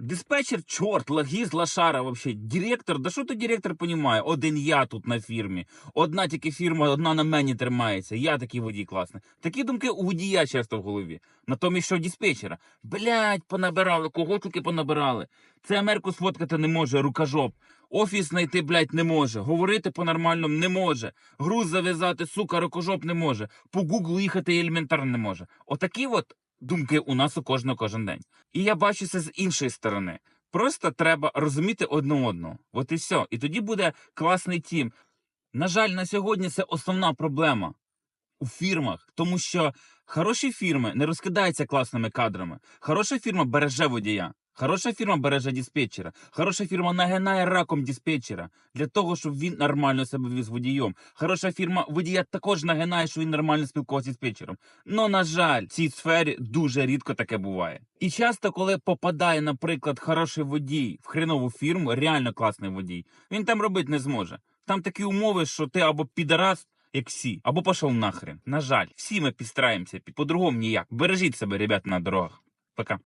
Диспетчер, чорт, логіст, лошара вообще. Директор, да що ти директор понімає? Один я тут на фірмі. Одна тільки фірма, одна на мені тримається. Я такий водій класний. Такі думки у водія часто в голові. Натомість що диспетчера. Блять, понабирали, кого тільки понабирали. Це Америку сфоткати не може, рукожоп. Офіс знайти, блядь, не може. Говорити по-нормальному не може. Груз зав'язати, сука, рукожоп не може. По гуглу їхати елементарно не може. Отакі от думки у нас у кожного кожен день. І я бачу це з іншої сторони. Просто треба розуміти одне одного. От і все. І тоді буде класний тім. На жаль, на сьогодні це основна проблема у фірмах, тому що хороші фірми не розкидаються класними кадрами. Хороша фірма береже водія. Хороша фірма береже диспетчера. Хороша фірма нагинає раком диспетчера для того, щоб він нормально себе вів з водієм. Хороша фірма водія також нагинає, що він нормально спілкувався з диспетчером. Ну, на жаль, в цій сфері дуже рідко таке буває. І часто, коли попадає, наприклад, хороший водій в хренову фірму, реально класний водій, він там робити не зможе. Там такі умови, що ти або підарас, як всі, або пішов нахрен. На жаль, всі ми підстраємося, по-другому ніяк. Бережіть себе, ребята, на дорогах. Пока.